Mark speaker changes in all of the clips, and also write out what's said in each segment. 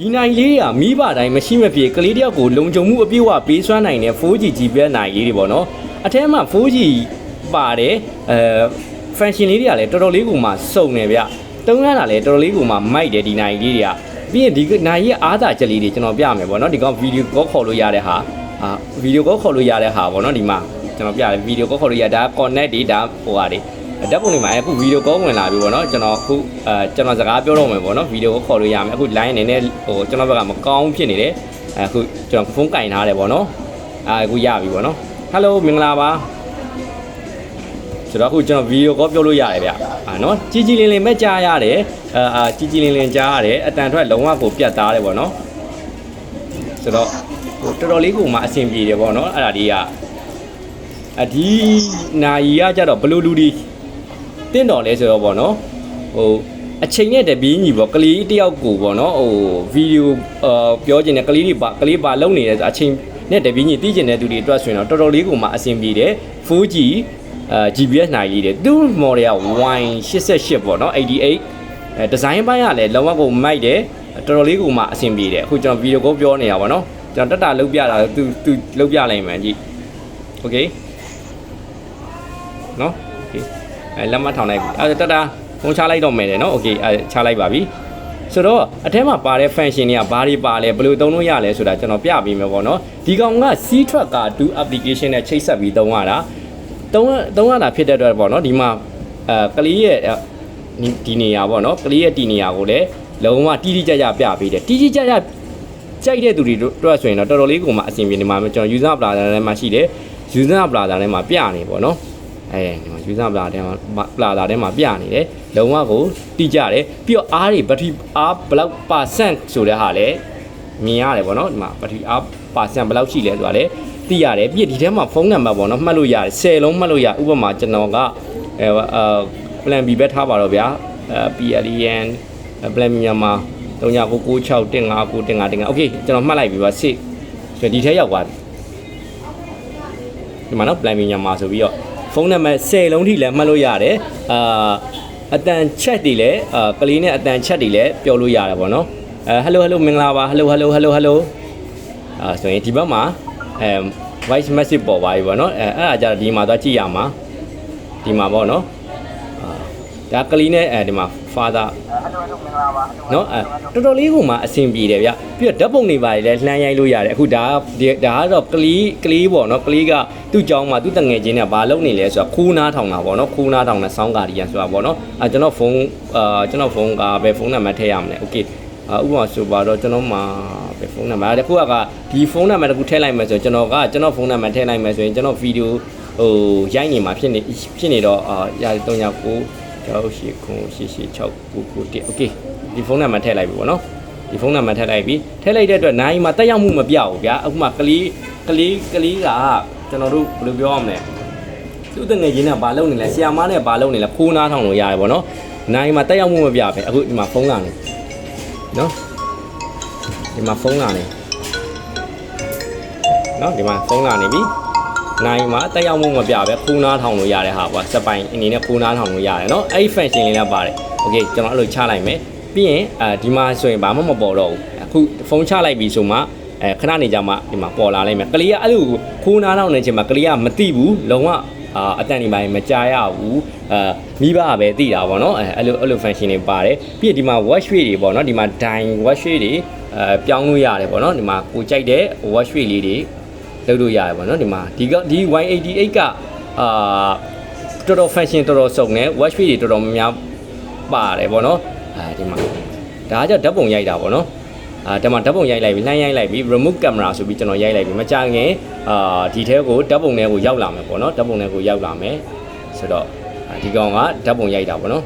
Speaker 1: ဒီနိုင်လေးကမိဘတိုင်းမရှိမပြေကလေးတယောက်ကိုလုံခြုံမှုအပြည့်အဝပေးစွမ်းနိုင်တဲ့ 4G GPS နိုင်လေးတွေပေါ့နော်အထက်မှာ 4G ပါတယ်အဲ function လေးတွေကလည်းတော်တော်လေးကိုမှစုံနေဗျတုံးရတာလည်းတော်တော်လေးကိုမှမိုက်တယ်ဒီနိုင်လေးတွေကပြီးရင်ဒီနိုင်ရဲ့အားသာချက်လေးတွေကျွန်တော်ပြမယ်ပေါ့နော်ဒီကောင်ဗီဒီယိုကောခေါ်လို့ရတဲ့ဟာအာဗီဒီယိုကောခေါ်လို့ရတဲ့ဟာပေါ့နော်ဒီမှာကျွန်တော်ပြတယ်ဗီဒီယိုကောခေါ်လို့ရဒါ connect တွေဒါဟိုဟာတွေ ဓာတ်ပုံတွေမှာအခုဗီဒီယိုကောဝင်လာပြီပေါ့နော်ကျွန်တော်အခုအဲကျွန်တော်စကားပြောတော့မယ်ပေါ့နော်ဗီဒီယိုကိုခေါ်လို့ရမယ်အခု line အနေနဲ့ဟိုကျွန်တော်ဘက်ကမကောင်းဖြစ်နေတယ်အခုကျွန်တော်ဖုန်းကင်ထားတယ်ပေါ့နော်အဲအခုရပြီပေါ့နော်ဟယ်လိုမင်္ဂလာပါဆိုတော့အခုကျွန်တော်ဗီဒီယိုကောပြောလို့ရတယ်ဗျအာနော်ကြီးကြီးလင်းလင်းပဲကြားရတယ်အာအာကြီးကြီးလင်းလင်းကြားရတယ်အတန်ထွက်လုံးဝကိုပြတ်သားတယ်ပေါ့နော်ဆိုတော့ဟိုတော်တော်လေးကိုမှအဆင်ပြေတယ်ပေါ့နော်အဲ့ဒါဒီကအဒီနာယီကကြတော့ဘလူလူဒီ တင့်တော်လဲဆိုတော့ဗောနော်ဟိုအချိန်နဲ့တပင်းကြီးဗောကလေးတယောက်ကိုဗောနော်ဟိုဗီဒီယိုအာပြောချင်တဲ့ကလေးတွေပါကလေးပါလုံနေတယ်ဆိုအချိန်နဲ့တပင်းကြီးတီးကျင်တဲ့သူတွေအတွက်ဆိုရင်တော့တော်တော်လေးကိုမှအဆင်ပြေတယ် 4G အာ GPS နိုင်လေးတယ်သူ့ model က Y88 ဗောနော်88အဲဒီဇိုင်းပိုင်းကလည်းလုံးဝကိုမိုက်တယ်တော်တော်လေးကိုမှအဆင်ပြေတယ်အခုကျွန်တော်ဗီဒီယိုကိုပြောနေတာဗောနော်ကျွန်တော်တက်တာလုတ်ပြတာသူသူလုတ်ပြလိုက်မှန်ကြည့် Okay နော် Okay အဲလက်မထောင်လိုက်ပြီအဲတတာဖုန်းချလိုက်တော့မယ်တယ်နော်โอเคအဲချလိုက်ပါပြီဆိုတော့အထက်မှာပါတဲ့ function တွေကဘာတွေပါလဲဘယ်လိုသုံးလို့ရလဲဆိုတာကျွန်တော်ပြပေးမယ်ပေါ့နော်ဒီကောင်က C track က2 application နဲ့ချိတ်ဆက်ပြီးသုံးရတာသုံးသုံးရတာဖြစ်တဲ့အတွက်ပေါ့နော်ဒီမှာအဲကလေးရဲ့ဒီဒီနေရာပေါ့နော်ကလေးရဲ့ဒီနေရာကိုလည်းလုံးဝတိတိကျကျပြပေးတယ်တိတိကျကျကြိုက်တဲ့သူတွေတို့ဆိုရင်တော့တော်တော်လေးကိုမှအဆင်ပြေနေမှာကျွန်တော် user plaza ထဲမှာရှိတယ် user plaza ထဲမှာပြနေပေါ့နော် အဲဒီမှာ user plaza ထဲမှာ plaza ထဲမှာပြနေတယ်လုံးဝကိုတိကျတယ်ပြီးတော့အားတွေ battery အားဘယ်လောက် percent ဆိုတဲ့ဟာလည်းမြင်ရတယ်ပေါ့နော်ဒီမှာ battery အား percent ဘယ်လောက်ရှိလဲဆိုတာလည်းသိရတယ်ပြီးဒီထဲမှာဖုန်းနံပါတ်ပေါ့နော်မှတ်လို့ရတယ်10လုံးမှတ်လို့ရဥပမာကျွန်တော်ကအဲအာ plan B ပဲထားပါတော့ဗျာအဲ PLEN plan B မြန်မာ3996 159 159 159 okay ကျွန်တော်မှတ်လိုက်ပြီပါစစ်ဆိုဒီထဲရောက်သွားပြီဒီမှာနော် plan B မြန်မာဆိုပြီးတော့ ဖုန်းနံပါတ်10လုံးထိလည်းမှတ်လို့ရတယ်အာအတန်ချက်တွေလည်းအာကလေးနဲ့အတန်ချက်တွေလည်းပြောလို့ရတယ်ပေါ့နော်အဲဟယ်လိုဟယ်လိုမင်္ဂလာပါဟယ်လိုဟယ်လိုဟယ်လိုဟယ်လိုအာဆိုရင်ဒီဘက်မှာအဲ voice message ပေါ်ပါပြီပေါ့နော်အဲအဲ့ဒါကြတော့ဒီမှာသွားကြည့်ရမှာဒီမှာပေါ့နော်အာဒါကလေးနဲ့အဲဒီမှာ father နော်အဲတော်တော်လေးကမှအဆင်ပြေတယ်ဗျပြီးတော့ဓာတ်ပုံတွေပါလေလှမ်းရိုက်လို့ရတယ်အခုဒါကဒါကတော့ကလေးကလေးပေါ့နော်ကလေးကသူ့ကြောင်းမှာသူ့တငယ်ချင်းနဲ့ဘာလုပ်နေလဲဆိုတာခိုးနားထောင်တာပေါ့နော်ခိုးနားထောင်တဲ့ဆောင်းကာဒီယန်ဆိုတာပေါ့နော်အဲကျွန်တော်ဖုန်းအာကျွန်တော်ဖုန်းကပဲဖုန်းနံပါတ်ထည့်ရမလဲโอเคအာဥပမာဆိုပါတော့ကျွန်တော်မှာပဲဖုန်းနံပါတ်တခုကဒီဖုန်းနံပါတ်တခုထည့်လိုက်မယ်ဆိုကျွန်တော်ကကျွန်တော်ဖုန်းနံပါတ်ထည့်လိုက်မယ်ဆိုရင်ကျွန်တော်ဗီဒီယိုဟိုရိုက်နေမှာဖြစ်နေဖြစ်နေတော့အာရာ39 6ရှိခုရှိရှိ6 9 9 1 okay ဒီဖုန်းနံပါတ်ထည့်လိုက်ပြီပေါ့နော်ဒီဖုန်းနံပါတ်ထည့်လိုက်ပြီထည့်လိုက်တဲ့အတွက်နိုင်မှာတက်ရောက်မှုမပြဘူးဗျာအခုမှကလေးကလေးကလေးကကျွန်တော်တို့ဘယ်လိုပြောရမလဲသူ့တငယ်ချင်းကဘာလုပ်နေလဲဆီယာမနဲ့ဘာလုပ်နေလဲခိုးနားထောင်လို့ရတယ်ပေါ့နော်နိုင်မှာတက်ရောက်မှုမပြပဲအခုဒီမှာဖုန်းလာနေနော်ဒီမှာဖုန်းလာနေနော်ဒီမှာဖုန်းလာနေပြီ နိုင်မှာတက်ရောက်မှုမပြပဲခိုးနားထောင်လို့ရတဲ့ဟာပေါ့စက်ပိုင်အနေနဲ့ခိုးနားထောင်လို့ရတယ်နော်အဲ့ဒီ function လေးလည်းပါတယ်โอเคကျွန်တော်အဲ့လိုချလိုက်မယ်ပြီးရင်အဲဒီမှာဆိုရင်ဘာမှမပေါ်တော့ဘူးအခုဖုန်းချလိုက်ပြီဆိုမှအဲခဏနေကြမှဒီမှာပေါ်လာလိုက်မယ်ကလေးကအဲ့လိုခိုးနားထောင်နေချိန်မှာကလေးကမသိဘူးလုံးဝအာအတန်ဒီပိုင်းမကြားရဘူးအာမိဘကပဲသိတာပေါ့နော်အဲအဲ့လိုအဲ့လို function တွေပါတယ်ပြီးရင်ဒီမှာ watch rate တွေပေါ့နော်ဒီမှာ dime watch rate တွေအဲပြောင်းလို့ရတယ်ပေါ့နော်ဒီမှာကိုကြိုက်တဲ့ watch rate လေးတွေ လုပ်လို့ရတယ်ပေါ့နော်ဒီမှာဒီကဒီ Y88 ကအာတော်တော် function တော်တော်စုံတယ် watch rate တွေတော်တော်များများပါတယ်ပေါ့နော်အဲဒီမှာဒါကကြောင့်ဓာတ်ပုံရိုက်တာပေါ့နော်အာဒါမှဓာတ်ပုံရိုက်လိုက်ပြီလှမ်းရိုက်လိုက်ပြီ remote camera ဆိုပြီးကျွန်တော်ရိုက်လိုက်ပြီမကြခင်အာဒီထဲကိုဓာတ်ပုံထဲကိုရောက်လာမယ်ပေါ့နော်ဓာတ်ပုံထဲကိုရောက်လာမယ်ဆိုတော့အာဒီကောင်ကဓာတ်ပုံရိုက်တာပေါ့နော်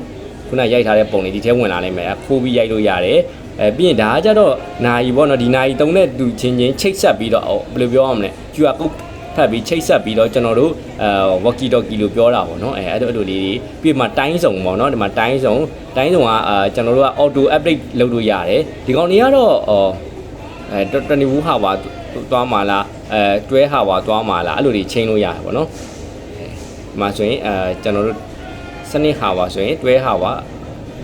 Speaker 1: ခုနရိုက်ထားတဲ့ပုံလေးဒီထဲဝင်လာနိုင်မယ်ခိုးပြီးရိုက်လို့ရတယ် အဲပြီးရင်ဒါကကြတော့နာယီပေါ့နော်ဒီနာယီတုံးတဲ့သူချင်းချင်းချိတ်ဆက်ပြီးတော့ဘယ်လိုပြောရမလဲ QR code ဖတ်ပြီးချိတ်ဆက်ပြီးတော့ကျွန်တော်တို့အဲ walkie talkie လို့ပြောတာပေါ့နော်အဲအဲ့လိုအဲ့လိုလေးတွေပြီးမှတိုင်းစုံပေါ့နော်ဒီမှာတိုင်းစုံတိုင်းစုံကအာကျွန်တော်တို့က auto update လုပ်လို့ရတယ်ဒီကောင်တွေကတော့အော်အဲတနီဘူးဟာပါသွားမှာလားအဲတွဲဟာပါသွားမှာလားအဲ့လိုတွေချိန်လို့ရတယ်ပေါ့နော်ဒီမှာဆိုရင်အဲကျွန်တော်တို့စနစ်ဟာပါဆိုရင်တွဲဟာပါ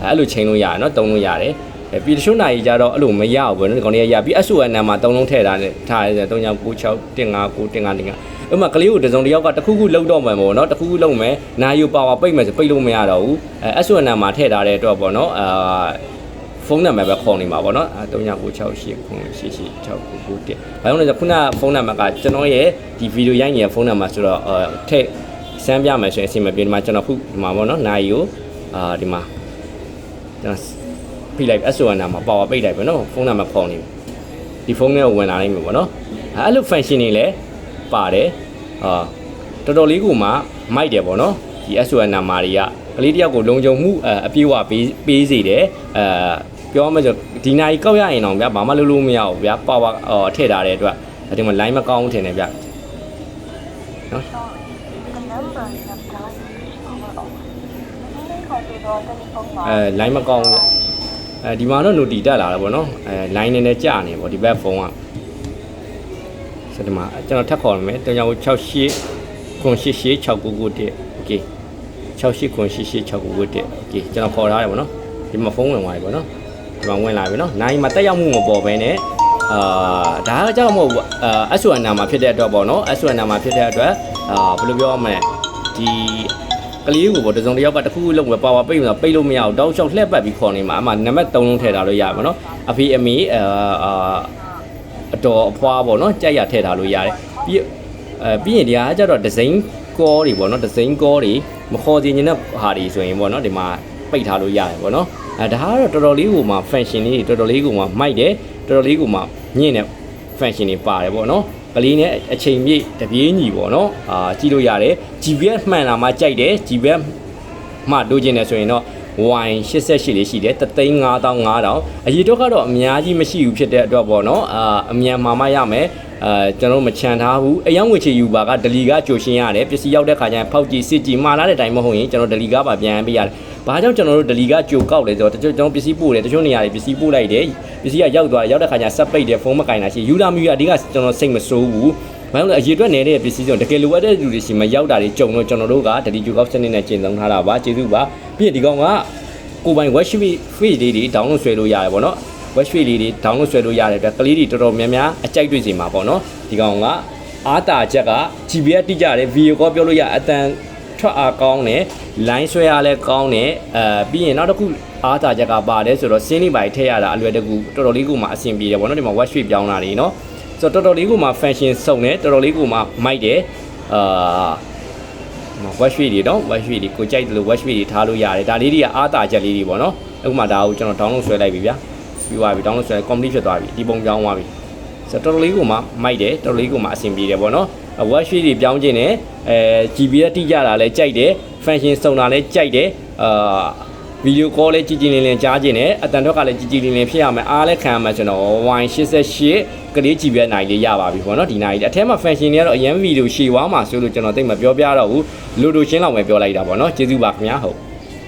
Speaker 1: အဲ့လိုချိန်လို့ရတယ်နော်တုံးလို့ရတယ်အဲအဲ ပြီးတချို့နိုင်ကြတော့အဲ့လိုမရဘူးပဲနော်ဒီကောင်လေးကရပြီး SON နံပါတ်3လုံးထည့်ထားတယ်ထားတယ်3996 159 159အဲ့မှာကလေးကိုတစုံတစ်ယောက်ကတစ်ခုခုလုံးတော့မယ်ပေါ့နော်တစ်ခုခုလုံးမယ်နိုင်ယူပါဝါပိတ်မယ်ဆိုပိတ်လို့မရတော့ဘူးအဲ SON နံပါတ်ထည့်ထားတဲ့အတွက်ပေါ့နော်အာဖုန်းနံပါတ်ပဲခေါ်နေမှာပေါ့နော်အဲ3996 886 991ဘာလို့လဲဆိုခုနဖုန်းနံပါတ်ကကျွန်တော်ရဲ့ဒီဗီဒီယိုရိုက်နေတဲ့ဖုန်းနံပါတ်ဆိုတော့အဲထည့်စမ်းပြမယ်ဆိုရင်အဆင်မပြေဒီမှာကျွန်တော်ခုဒီမှာပေါ့နော်နိုင်ယူအာဒီမှာကျွန်တော် ဖိလိုက် SON နံပါတ်ပါဝါပိတ်လိုက်ပဲနော်ဖုန်းနံပါတ်ခေါ်နေပြီဒီဖုန်းထဲကိုဝင်လာနိုင်ပြီပေါ့နော်အဲအဲ့လို function တွေလည်းပါတယ်အာတော်တော်လေးကိုမှမိုက်တယ်ပေါ့နော်ဒီ SON နံပါတ်တွေကကလေးတယောက်ကိုလုံခြုံမှုအအပြည့်အဝပေးပေးစေတယ်အဲပြောမှဆိုဒီနိုင်ကောက်ရရင်တော့ဗျာဘာမှလုပ်လို့မရဘူးဗျာပါဝါအော်ထည့်ထားတဲ့အတွက်ဒီမှာ line မကောင်းဘူးထင်တယ်ဗျ
Speaker 2: The number you have dialed is overall. Please consider telephone
Speaker 1: အဲ line မကောင်းဘူးဗျ အဲဒီမှာတော့ note တက်လာတယ်ပေါ့နော်အဲ line နည်းနည်းကြာနေပေါ့ဒီဘက်ဖုန်းကဆိုဒီမှာကျွန်တော်ထပ်ခေါ်မယ်3968ခွန်88 6991 okay 68ခွန်88 6991 okay ကျွန်တော်ခေါ်ထားတယ်ပေါ့နော်ဒီမှာဖုန်းဝင်သွားပြီပေါ့နော်ဒီမှာဝင်လာပြီနော်နိုင်မှာတက်ရောက်မှုမပေါ်ဘဲနဲ့အာဒါကကြောက်မဟုတ်ဘူးအာ SON နာမှာဖြစ်တဲ့အတွက်ပေါ့နော် SON နာမှာဖြစ်တဲ့အတွက်အာဘယ်လိုပြောရမလဲဒီ ကလေးကိုပေါ့တစုံတစ်ယောက်ကတစ်ခုခုလုံးပဲပါဝါပိတ်မှာပိတ်လို့မရဘူးတောက်လျှောက်လှည့်ပတ်ပြီးခေါ်နေမှာအမှနံပါတ်3လုံးထည့်ထားလို့ရပါတော့အဖေအမေအာအာအတော်အဖွားပေါ့နော်ကြိုက်ရထည့်ထားလို့ရတယ်ပြီးအဲပြီးရင်ဒီဟာကကျတော့ဒီဇိုင်းကောတွေပေါ့နော်ဒီဇိုင်းကောတွေမခေါ်စီနေတဲ့ဟာတွေဆိုရင်ပေါ့နော်ဒီမှာပိတ်ထားလို့ရတယ်ပေါ့နော်အဲဒါကတော့တော်တော်လေးကိုမှ function လေးတွေတော်တော်လေးကိုမှမိုက်တယ်တော်တော်လေးကိုမှညင့်တဲ့ function တွေပါတယ်ပေါ့နော် ကလေးနဲ့အချိန်ပြည့်တပြေးညီပေါ့နော်အာကြည့်လို့ရတယ် GPS မှန်တာမှကြိုက်တယ် GPS မှတို့ကျင်တယ်ဆိုရင်တော့ wine 88လေးရှိတယ်35500အရေးတော့ကတော့အများကြီးမရှိဘူးဖြစ်တဲ့အတွက်ပေါ့နော်အာအမြန်မှာမှရမယ် အာကျွန်တော်တို့မချန်ထားဘူးအယောင်ငွေချေယူပါကဒလီကကြိုရှင်းရတယ်ပစ္စည်းရောက်တဲ့ခါကျရင်ဖောက်ကြည့်စစ်ကြည့်မှားလာတဲ့အတိုင်းမဟုတ်ရင်ကျွန်တော်ဒလီကပါပြန်ပေးရတယ်ဘာကြောင့်ကျွန်တော်တို့ဒလီကကြိုကောက်လဲဆိုတော့တချို့ကျွန်တော်ပစ္စည်းပို့တယ်တချို့နေရာတွေပစ္စည်းပို့လိုက်တယ်ပစ္စည်းကရောက်သွားရောက်တဲ့ခါကျဆက်ပိတ်တယ်ဖုန်းမကင်တာရှိယူလာမီကအဓိကကျွန်တော်စိတ်မစိုးဘူးဘာလို့လဲအရေးအတွက်နေတဲ့ပစ္စည်းတွေတကယ်လိုအပ်တဲ့လူတွေရှိမှရောက်တာတွေကြုံတော့ကျွန်တော်တို့ကဒလီကြိုကောက်စနစ်နဲ့ကျင့်သုံးထားတာပါကျေးဇူးပါပြီးရင်ဒီကောင်ကကိုယ်ပိုင် web feed လေးတွေ download ဆွဲလို့ရတယ်ပေါ့နော် web feed လေးတွေ download ဆွဲလို့ရတဲ့အတွက်ကလေးတွေတော်တော်များများအကြိုက်တွေ့စီမှာပေါ့နော်ဒီကောင်ကအားတာချက်က GPS တိကျတယ် video call ပြောလို့ရအတန်ထွက်အားကောင်းတယ် line ဆွဲအားလည်းကောင်းတယ်အဲပြီးရင်နောက်တစ်ခုအားတာချက်ကပါတယ်ဆိုတော့စင်းနေပိုင်းထည့်ရတာအလွယ်တကူတော်တော်လေးကိုမှအဆင်ပြေတယ်ပေါ့နော်ဒီမှာ web feed ပြောင်းတာတွေနော်ဆိုတော့တော်တော်လေးကိုမှ function စုံတယ်တော်တော်လေးကိုမှမိုက်တယ်အာဝက်ရွှေတွေတော့ဝက်ရွှေတွေကိုကြိုက်တယ်လို့ဝက်ရွှေတွေထားလို့ရတယ်ဒါလေးတွေကအားတာချက်လေးတွေပေါ့နော်အခုမှဒါကိုကျွန်တော် download ဆွဲလိုက်ပြီဗျာ ပြီးသွားပြီ download ဆွဲ complete ဖြစ်သွားပြီဒီပုံပြောင်းသွားပြီဆိုတော့တော်တော်လေးကိုမှမိုက်တယ်တော်တော်လေးကိုမှအဆင်ပြေတယ်ပေါ့နော်ဝက်ရွှေတွေပြောင်းခြင်းနဲ့အဲ GPS တိကျတာလည်းကြိုက်တယ် function စုံတာလည်းကြိုက်တယ်အာဗီဒီယိုကောလည်းကြည်ကြည်လင်လင်ကြားခြင်းနဲ့အတန်ထွက်ကလည်းကြည်ကြည်လင်လင်ဖြစ်ရမယ်အားလည်းခံရမယ်ကျွန်တော် Y88 ကလေး GPS နိုင်လေးရပါပြီပေါ့နော်ဒီနိုင်လေးအထက်မှာ function တွေကတော့အရင်ဗီဒီယိုရှည်သွားမှာဆိုလို့ကျွန်တော်သိမပြောပြတော့ဘူးလိုလိုရှင်းလောက်ပဲပြောလိုက်တာပေါ့နော်ကျေးဇူးပါခင်ဗျာဟုတ်